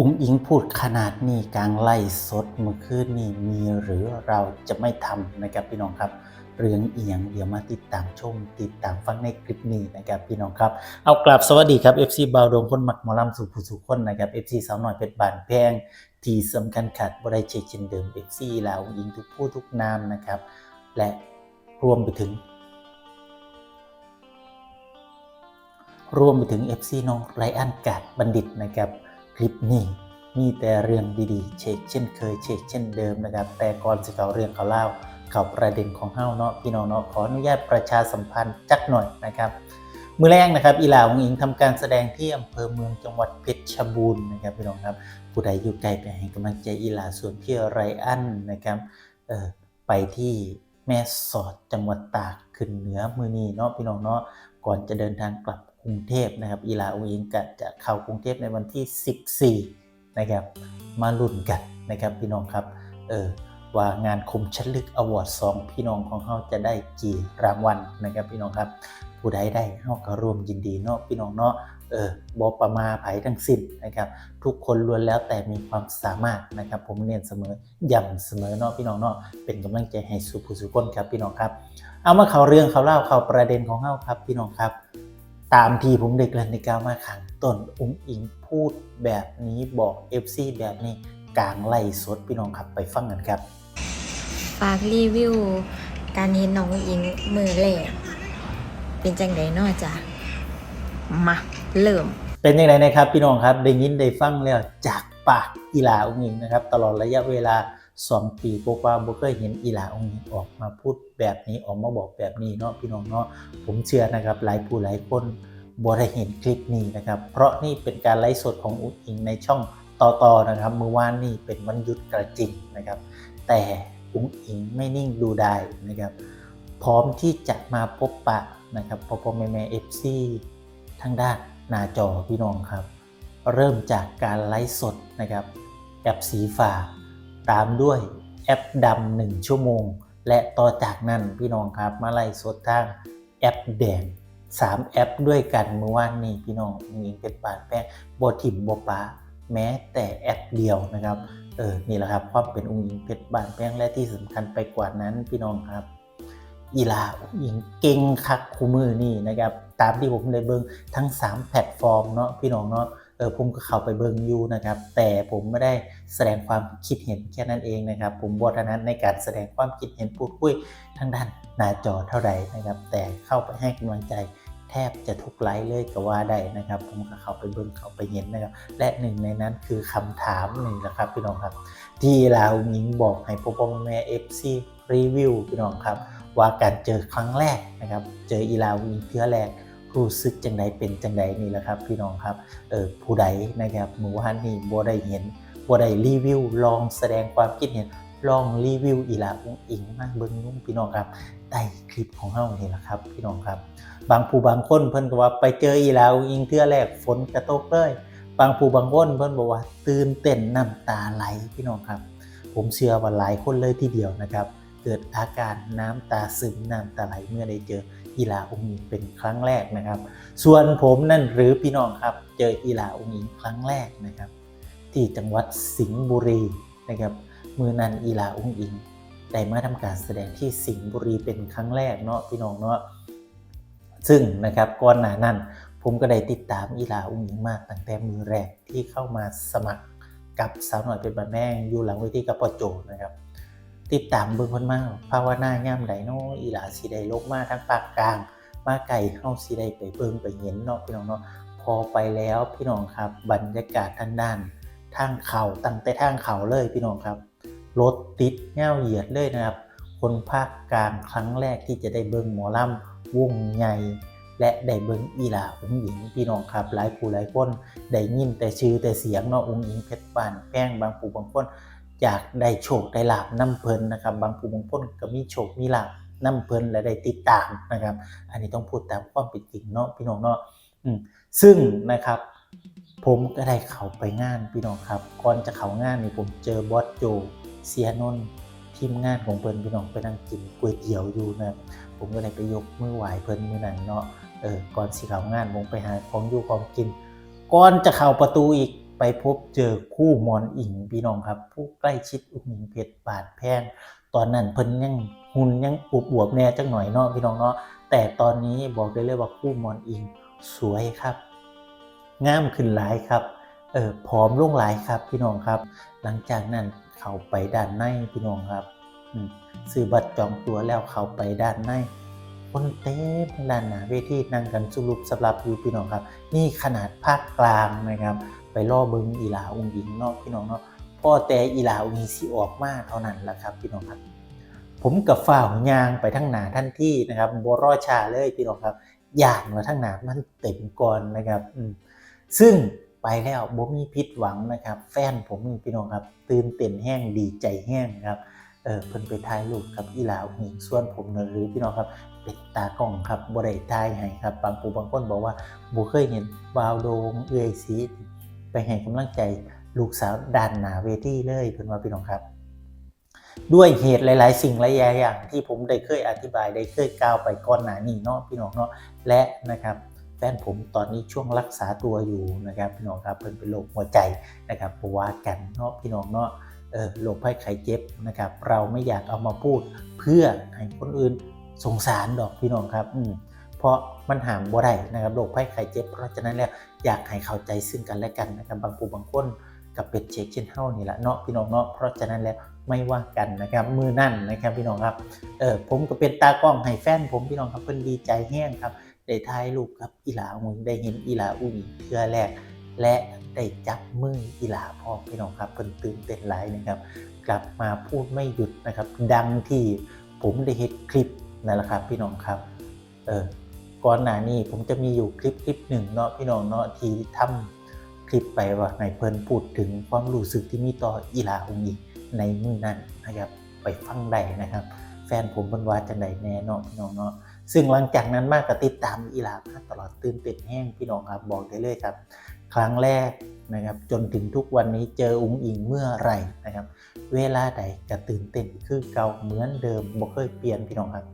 อุ้งอิงพูดขนาดนี้กลางไล่สดเมื่อคืนนี้มีหรือเราจะไม่ทำนะครับพี่น้องครับ เรื่องเอียงเดี๋ยวมาติดตามชม ติดตามฟังในคลิปนี้นะครับพี่น้องครับ เอากลับสวัสดีครับ FC บาวดงคนหมักมอลำสู่ผู้สู่คนนะครับ FC สาวหน่อยเพชรบานแพง ที่สำคัญขาดบริเชกเช่นเดิม FC ลาวยิงทุกผู้ทุกนามนะครับ และรวมไปถึงรวมไปถึง FC น้องไรอันกาดบัณฑิตนะครับ คลิปนี้มีแต่เรื่องดีๆ เชกเช่นเคยเชกเช่นเดิมนะครับ แต่ก่อนสิเขาเรื่องเขาเล่าเขาประเด็นของเฮ้าเนาะพี่น้องเนาะขออนุญาตประชาสัมพันธ์จักหน่อยนะครับ มือแรกนะครับอีหลาของอิงทำการแสดงที่อำเภอเมืองจังหวัดเพชรบูรณ์นะครับพี่น้องครับผู้ใดอยู่ไกลไปให้กำลังใจอีหลาส่วนที่ไรอันนะครับเออไปที่แม่สอดจังหวัดตาก ขึ้นเหนือมือนีเนาะพี่น้องเนาะก่อนจะเดินทางกลับกรุงเทพนะครับ อีลาองอิงกะจะเข้ากรุงเทพในวันที่ 14 นะครับ มาลุ้นกันนะครับพี่น้องครับเออว่างานคมชัดลึกอวอร์ดสองพี่น้องของเขาจะได้กี่รางวัลนะครับพี่น้องครับ ผู้ใดได้เขาก็ร่วมยินดีเนาะพี่น้องเนาะ บอประมาไผทั้งสิ้นนะครับ ทุกคนล้วนแล้วแต่มีความสามารถนะครับ ผมเน้นเสมอย้ำเสมอเนาะพี่น้องเนาะเป็นกำลังใจให้สุผู้สุคนครับพี่น้องครับ เอามาเขาเรื่องเขาเล่าเขาประเด็นของเฮาครับพี่น้องครับ ตามที่ผมเด็กเรียนในกาวมาขังต้นอุ้งอิงพูดแบบนี้บอก FC แบบนี้กลางไล่สดพี่น้องครับไปฟังกันครับฝากรีวิวการเห็นน้องอิงมือแรกเป็นจังไดเนาะจ้ะมา เริ่ม เป็นยังไงนะครับพี่น้องครับได้ยินได้ฟังแล้วจากปากอีหลาองค์อิงนะครับ ตลอดระยะเวลา 2 ปีกว่าๆบ่เคยเห็นอีหลาองค์อิงออกมาพูดแบบนี้ออกมาบอกแบบนี้เนาะพี่น้องเนาะผมเชื่อนะครับหลายผู้หลายคนบ่ได้เห็นคลิปนี้นะครับ เพราะนี่เป็นการไลฟ์สดของอุ้งอิงในช่องต่อๆนะครับเมื่อวานนี่เป็นวันหยุดกระจิงนะครับ แต่อุ้งอิงไม่นิ่งดูได้นะครับ พร้อมที่จะมาพบปะนะครับพ่อพ่อแม่แม่เอฟซีทางด้าน หน้าจอพี่น้องครับ เริ่มจากการไลฟ์สดนะครับ แอปสีฟ้าตามด้วยแอปดำหนึ่งชั่วโมง และต่อจากนั้นพี่น้องครับมาไล่สดทางแอปแดง3แอปด้วยกันเมื่อวานนี้พี่น้องมีเป็นปานแป้งบถิ่มบปาแม้แต่แอปเดียวนะครับเออนี่แหละครับความเป็นองค์หญิงเพชรบานแป้งและที่สำคัญไปกว่านั้นพี่น้องครับ อีลาองค์หญิงเก่งคักคูมือนี่นะครับ ตามที่ผมได้เบิงทั้ง 3 แพลตฟอร์มเนาะพี่น้องเนาะเออผมก็เข้าไปเบิงอยู่นะครับ แต่ผมไม่ได้แสดงความคิดเห็นแค่นั้นเองนะครับ ผมบทนั้นในการแสดงความคิดเห็นพูดคุยทางด้านหน้าจอเท่าไหร่นะครับ แต่เข้าไปให้กำลังใจแทบจะทุกไลฟ์เลยก็ว่าได้นะครับ ผมก็เข้าไปเบิ่งเข้าไปเห็นนะครับ และหนึ่งในนั้นคือคำถามหนี่แหละครับพี่น้องครับ ที่เราหญิงบอกให้พ่อพ่อแม่เอฟซีรีวิวพี่น้องครับ ว่าการเจอครั้งแรกนะครับ เจออีลาวิงเทือแรก รู้สึกจังใดเป็นจังใดนี่แหละครับพี่น้องครับเออผู้ใดนะครับหมู่ว่นนี่บ่ได้เห็นบ่ได้รีวิวลองแสดงความคิดเห็นลองรีวิวอีลาอุ้งอิงมาเบิ่งนุ่มพี่น้องครับใต้คลิปของเฮานี่แหละครับ พี่น้องครับ บางผู้บางคนเพิ่นก็ว่าไปเจออีลาอุ้งอิงเทือแรกฝนกระตกเลย บางผู้บางคนเพิ่นบอกว่าตื่นเต้นน้ำตาไหลพี่น้องครับ ผมเชื่อว่าหลายคนเลยทีเดียวนะครับ เกิดอาการน้ำตาซึมน้ำตาไหลเมื่อได้เจออีลาองค์หญิงเป็นครั้งแรกนะครับ ส่วนผมนั่นหรือพี่น้องครับเจออีลาองค์หญิงครั้งแรกนะครับ ที่จังหวัดสิงห์บุรีนะครับมือนั้นอีลาองค์หญิงได้มาทำการแสดงที่สิงห์บุรีเป็นครั้งแรกเนาะพี่น้องเนาะซึ่งนะครับก่อนหน้านั้นผมก็ได้ติดตามอีลาองค์หญิงมากตั้งแต่มือแรกที่เข้ามาสมัครกับสาวหน่อยเป็นบันแม่งอยู่หลังเวทีกับปอโจนะครับ ติดตามเบิ่งเพิ่นมาภาวนาย่ามใดเนาะอีหลาสิได้ลบมาทั้งภาคกลาง มาไก่เฮาสิได้ไปเบิ่งไปเห็นเนาะพี่น้องเนาะพอไปแล้วพี่น้องครับบรรยากาศทางด้านทางเขาตั้งแต่ทางเขาเลยพี่น้องครับรถติดแง่วเหยียดเลยนะครับ คนภาคกลางครั้งแรกที่จะได้เบิ่งหมอลำวงใหญ่และได้เบิ่งอีหลาอุ้งหญิงพี่น้องครับหลายผู้หลายคนได้ยินแต่ชื่อแต่เสียงเนาะอุ้งหญิงเพชรบานแป้งบางผู้บางคน อยากได้โชคได้ลาบน้ำเพลินนะครับ บางผู้บางคนก็มีโชคมีลาบน้ำเพลินและได้ติดตามนะครับ อันนี้ต้องพูดตามความเป็นจริงเนาะพี่น้องเนาะซึ่งนะครับผมก็ได้เข้าไปงานพี่น้องครับ ก่อนจะเข้างานนี่ผมเจอบอสโจเซียนนท์ทีมงานของเพิ่นพี่น้องไปนั่งกินก๋วยเตี๋ยวอยู่นะผมก็ได้ไปยกมือไหว้เพิ่นมื้อนั้นเนาะเออก่อนสิเข้างานผมไปหาของอยู่ของกิน ก่อนจะเข้าประตูอีก ไปพบเจอคู่มอนอิงพี่น้องครับ ผู้ใกล้ชิดอุ้งอิงเพชรบาดแพงตอนนั้นเพิ่นยังหุ่นยังอุบอวบแน่จังหน่อยเนาะพี่น้องเนาะแต่ตอนนี้บอกได้เลยว่าคู่มอนอิงสวยครับงามขึ้นหลายครับเออผอมลงหลายครับพี่น้องครับ หลังจากนั้นเขาไปด้านในพี่น้องครับซื้อบัตรจองตัวแล้วเขาไปด้านใน คนเต็มด้านหน้าเวทีนั่งกันสุรุปสำหรับอยู่พี่น้องครับ นี่ขนาดภาคกลางนะครับ ไปล่อเบิงอีหลาองค์หญิงนาะพี่น้องเนาะพ่อแต่อีหลาองค์หญิงสิออกมาเท่านั้นแหละครับพี่น้องครับ ผมกับฝ่าหยางไปทั้งหนาท่านที่นะครับบรอชาเลยพี่น้องครับย่านมาทั้งหนามันเต็มก่อนนะครับอืซึ่งไปแล้วบ่มีผิดหวังนะครับ แฟนผมพี่น้องครับ ตื่นเต้นแห้งดีใจแห้งครับ เออเพิ่นไปถ่ายรูปกับอีหลาหญิงส่วนผมเนอะหรือพี่น้องครับเป็นตากล้องครับบ่ได้ถ่ายให้ครับ บางผู้บางคนบอกว่าบ่เคยเห็นวาวโดงเอื้อยสีไปให้กำลังใจลูกสาวด้านหนาเวทีเลยเพิ่นว่าพี่น้องครับ ด้วยเหตุหลาย ๆ สิ่งหลายอย่างที่ผมได้เคยอธิบายได้เคยกล่าวไปก่อนหน้านี้เนาะพี่น้องเนาะและนะครับแฟนผมตอนนี้ช่วงรักษาตัวอยู่นะครับพี่น้องครับเพิ่นเป็นโรคหัวใจนะครับเพราะว่ากันเนาะพี่น้องเนาะ โรคภัยไข้เจ็บนะครับ เราไม่อยากเอามาพูดเพื่อให้คนอื่นสงสารดอกพี่น้องครับอืเพราะมันห่ามบ่ได้นะครับโรคภัยไข้เจ็บ เพราะฉะนั้นแล้วอยากให้เข้าใจซึ่งกันและกันนะครับบางผู้บางคนกับเป็นเช็คเช่นเท่านี่แหละเนาะพี่น้องเนาะเพราะฉะนั้นแล้วไม่ว่ากันนะครับมือนั่นนะครับพี่น้องครับเออผมก็เป็นตากล้องให้แฟนผมพี่น้องครับเพิ่นดีใจแห้งครับได้ถ่ายรูปกับอีหลาอุ้งได้เห็นอีหลาอุ้งเทื่อแรก และได้จับมืออีหลาพ่อพี่น้องครับเพิ่นตื่นเต้นหลายนะครับ กลับมาพูดไม่หยุดนะครับ ดังที่ผมได้เห็นคลิปนั่นแหละครับพี่น้องครับเออก่อนหน้านี้ผมจะมีอยู่คลิปคลิปหนึ่งเนาะพี่น้องเนาะที่ทำคลิปไปว่าในเพิ่นพูดถึงความรู้สึกที่มีต่ออีหลาอุงอิงในมือนั้นนะครับไปฟังได้นะครับ แฟนผมเป็นว่าจังใดแน่เนอนพี่น้องเนาะซึ่งหลังจากนั้นมากก็ติดตามอีหลามาตลอดตื่นเต้นแห้งพี่น้องครับบอกได้เลยครับ ครั้งแรกนะครับจนถึงทุกวันนี้เจออุ้งอิงเมื่อไหร่นะครับ เวลาใดก็ตื่นเต้นคือเก่าเหมือนเดิมบ่เคยเปลี่ยนพี่น้องครับ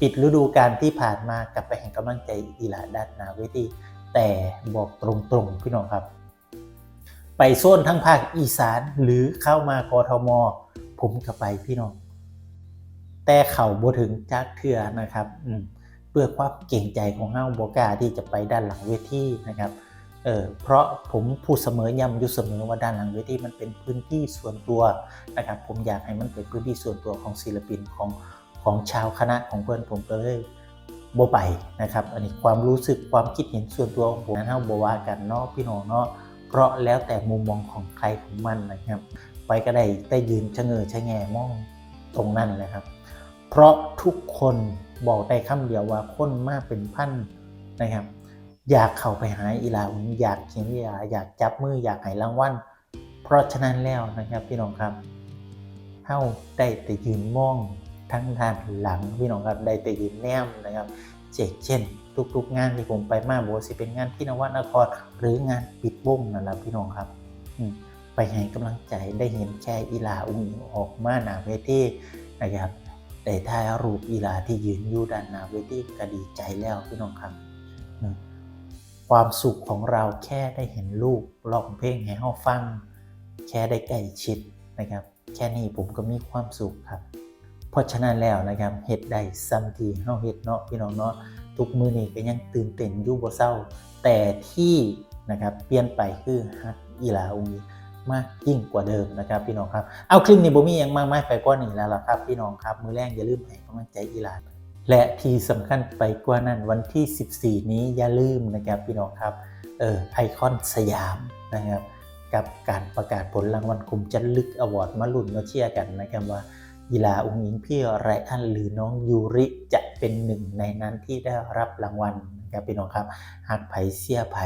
ปิดฤดูกาลที่ผ่านมากลับไปแห่งกำลังใจอีหลาด้านนาเวทีแต่บอกตรงๆพี่น้องครับ ไปโซนทั้งภาคอีสานหรือเข้ามากทม ผมก็ไปพี่น้อง แต่เขาบ่ถึงจักเทือนะครับอืมด้วยความเก่งใจของเฮาบ่กล้าที่จะไปด้านหลังเวทีนะครับ เออเพราะผมพูดเสมอย้ำอยู่เสมอว่าด้านหลังเวทีมันเป็นพื้นที่ส่วนตัวนะครับผมอยากให้มันเป็นพื้นที่ส่วนตัวของศิลปินของของชาวคณะของเพื่อนผมก็เลยบ่ไปนะครับ อันนี้ความรู้สึกความคิดเห็นส่วนตัวของผมนั้นเฮาบ่ว่ากันเนาะพี่น้องเนาะเพราะแล้วแต่มุมมองของใครของมันนะครับ ไปก็ได้ได้ยืนชะเง้อชะแงมองตรงนั้นนะครับ เพราะทุกคนบอกได้คำเดียวว่าคนมากเป็นพันนะครับ อยากเข้าไปหาอีลาผมอยากเขียนอีลาอยากจับมืออยากให้รางวัลเพราะฉะนั้นแล้วนะครับพี่น้องครับเฮาได้แต่ยืนมองทั้งด้านหลังพี่น้องครับได้แต่ยืนแนมนะครับเจกเช่น ทุกๆงานที่ผมไปมาบอกสิเป็นงานที่นวัดนครหรืองานปิดวงนั่นแหละพี่น้องครับไปให้กำลังใจได้เห็นแค่อีลาอุ้งออกมาหนาเวทีนะครับได้ถ่ายรูปอีลาที่ยืนอยู่ด้านหน้าเวทีก็ดีใจแล้วพี่น้องครับ ความสุขของเราแค่ได้เห็นลูกร้องเพลงให้เฮาฟัง แค่ได้ใกล้ชิดนะครับ แค่นี้ผมก็มีความสุขครับ เพราะฉะนั้นแล้วนะครับเฮ็ดได้ซ้ำทีเฮาเฮ็ดเนาะพี่น้องเนาะทุกมือนี้ก็ยังตื่นเต้นอยู่บ่เศร้า แต่ที่นะครับเปลี่ยนไปคือฮักอีหลาองค์มากยิ่งกว่าเดิมนะครับพี่น้องครับ เอาคลิปนี้บ่มีหยังมากมายไปกว่านี้แล้วล่ะครับพี่น้องครับ มือแรกอย่าลืมให้กำลังใจอีหลา และที่สำคัญไปกว่านั้นวันที่ 14 นี้อย่าลืมนะครับพี่น้องครับเออไอคอนสยามนะครับ กับการประกาศผลรางวัลคุมจันลึกอวอร์ดมาลุ้นมาเชียร์กันนะครับว่ากีฬาองค์หญิงพี่ไรอันหรือน้องยูริจะเป็นหนึ่งในนั้นที่ได้รับรางวัลนะครับพี่น้องครับหากไผเสียไผ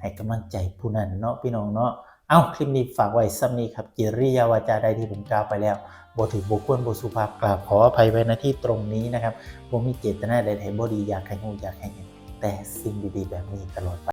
ให้กำลังใจผู้นั้นเนาะพี่น้องเนาะ เอาคลิปนี้ฝากไว้ซ้ำนี้ครับกิริยาวาจาใดที่ผมกล่าวไปแล้วบถือบุควนบสุภาพกราวขออภัยไว้ณที่ตรงนี้นะครับผมมีเจตนาใดๆบ่ดีอยากให้งูอยากให้หยังแต่สิ่งดีๆ แบบนี้ตลอดไป